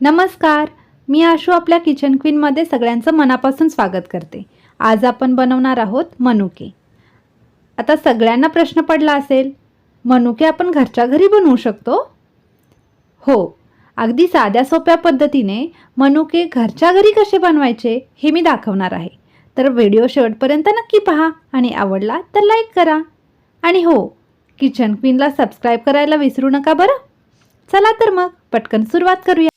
नमस्कार. मी आशू आपल्या किचन क्वीनमध्ये सगळ्यांचं मनापासून स्वागत करते. आज आपण बनवणार आहोत मनुके. आता सगळ्यांना प्रश्न पडला असेल मनुके आपण घरच्या घरी बनवू शकतो? हो. अगदी साध्या सोप्या पद्धतीने मनुके घरच्या घरी कसे बनवायचे हे मी दाखवणार आहे. तर व्हिडिओ शेवटपर्यंत नक्की पहा आणि आवडला तर लाईक करा. आणि हो किचन क्वीनला सबस्क्राईब करायला विसरू नका बरं? चला तर मग पटकन सुरुवात करूया.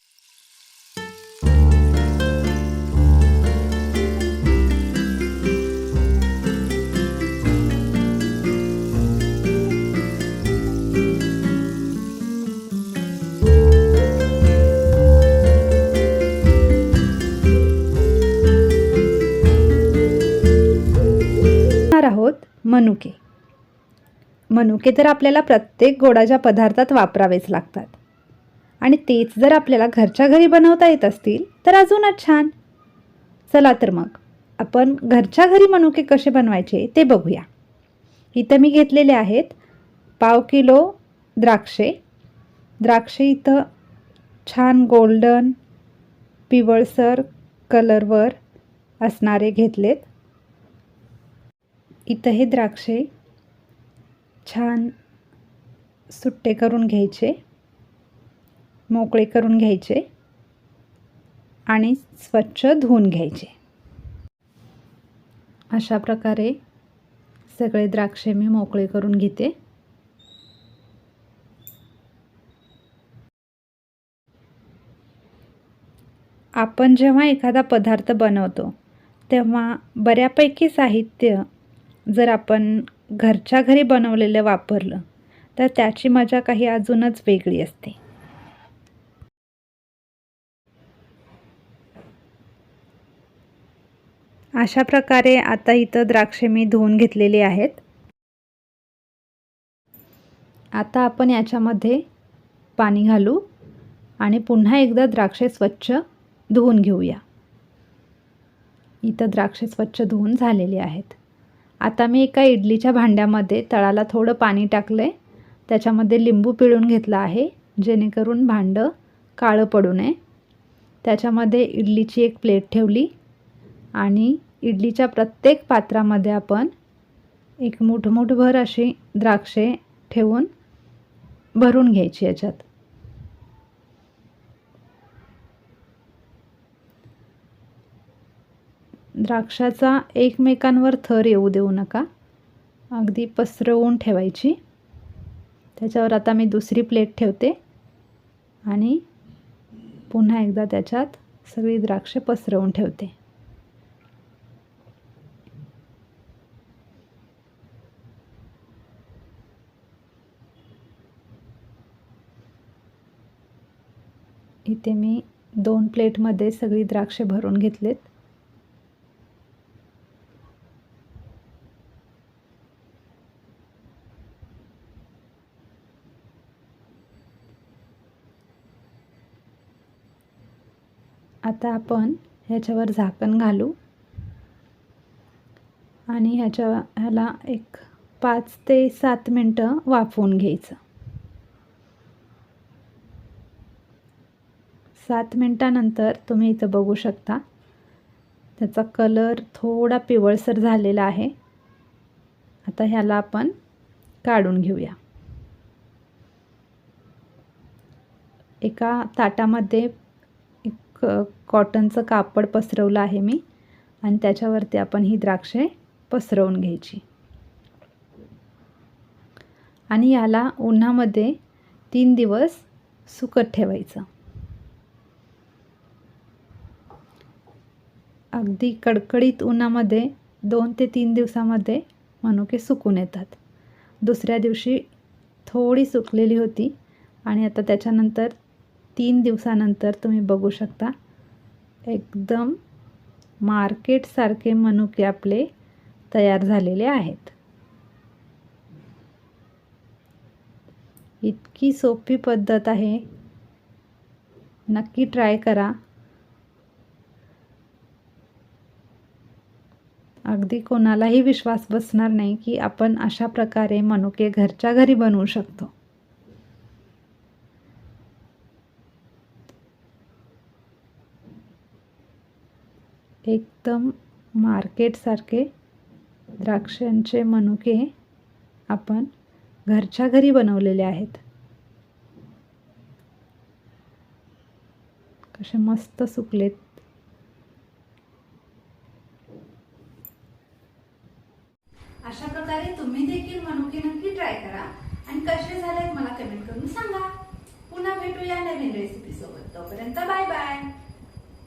बनवणार आहोत मनुके. मनुके तर आपल्याला प्रत्येक गोडाच्या पदार्थात वापरावेच लागतात. आणि तेच जर आपल्याला घरच्या घरी बनवता येत असतील तर अजूनच छान. चला तर मग आपण घरच्या घरी मनुके कसे बनवायचे ते बघूया. इथं मी घेतलेले आहेत पाव किलो द्राक्षे. द्राक्षे इथं छान गोल्डन पिवळसर कलरवर असणारे घेतलेत. इथं हे द्राक्षे छान सुट्टे करून घ्यायचे मोकळे करून घ्यायचे आणि स्वच्छ धुवून घ्यायचे. अशा प्रकारे सगळे द्राक्षे मी मोकळे करून घेते. आपण जेव्हा एखादा पदार्थ बनवतो तेव्हा बऱ्यापैकी साहित्य जर आपण घरच्या घरी बनवलेलं वापरलं तर त्याची मजा काही अजूनच वेगळी असते. अशा प्रकारे आता इथं द्राक्षे मी धुवून घेतलेली आहेत. आता आपण याच्यामध्ये पाणी घालू आणि पुन्हा एकदा द्राक्षे स्वच्छ धुवून घेऊया. इथं द्राक्षे स्वच्छ धुवून झालेली आहेत. आता मी एका इडलीच्या भांड्यामध्ये तळाला थोडं पाणी टाकलं आहे त्याच्यामध्ये लिंबू पिळून घेतला आहे जेणेकरून भांडं काळं पडू नये. त्याच्यामध्ये इडलीची एक प्लेट ठेवली आणि इडलीच्या प्रत्येक पात्रामध्ये आपण एक मुठमुठभर अशी द्राक्षे ठेवून भरून घ्यायची याच्यात. द्राक्षाचा एकमेकांवर थर येऊ देऊ नका. अगदी पसरवून ठेवायची. त्याच्यावर आता मी दुसरी प्लेट ठेवते. आणि पुन्हा एकदा त्याच्यात सगळी द्राक्षे पसरवून ठेवते. इथे मी दोन प्लेटमध्ये सगळी द्राक्षे भरून घेतलेत. आता आपण ह्याच्यावर झाकण घालू. आणि ह्याच्या ह्याला एक पाच ते सात मिनटं वाफवून घ्यायचं. सात मिनटानंतर तुम्ही इथं बघू शकता. त्याचा कलर थोडा पिवळसर झालेला आहे. आता ह्याला आपण काढून घेऊया. एका ताटामध्ये क कॉटनचं कापड पसरवलं आहे मी. आणि त्याच्यावरती आपण ही द्राक्षे पसरवून घ्यायची. आणि याला उन्हामध्ये तीन दिवस सुकत ठेवायचं. अगदी कडकडीत उन्हामध्ये दोन ते तीन दिवसामध्ये मनुके सुकून येतात. दुसऱ्या दिवशी थोडी सुकलेली होती आणि आता त्याच्यानंतर तीन दिवसानंतर तुम्ही बघू शकता. एकदम मार्केटसारखे मनुके आपले तयार झालेले आहेत. इतकी सोपी पद्धत आहे. नक्की ट्राय करा. अगदी कोणालाही विश्वास बसणार नाही की आपण अशा प्रकारे मनुके घरच्या घरी बनवू शकतो. एकदम मार्केटसारखे द्राक्षांचे मनुके आपण घरच्या घरी बनवलेले आहेत. कसे मस्त सुकलेत. अशा प्रकारे तुम्ही देखील मनुके नक्की ट्राय करा आणि कसे झालेत मला कमेंट करून सांगा. पुन्हा भेटूया नवीन रेसिपी सोबत. तोपर्यंत बाय बाय.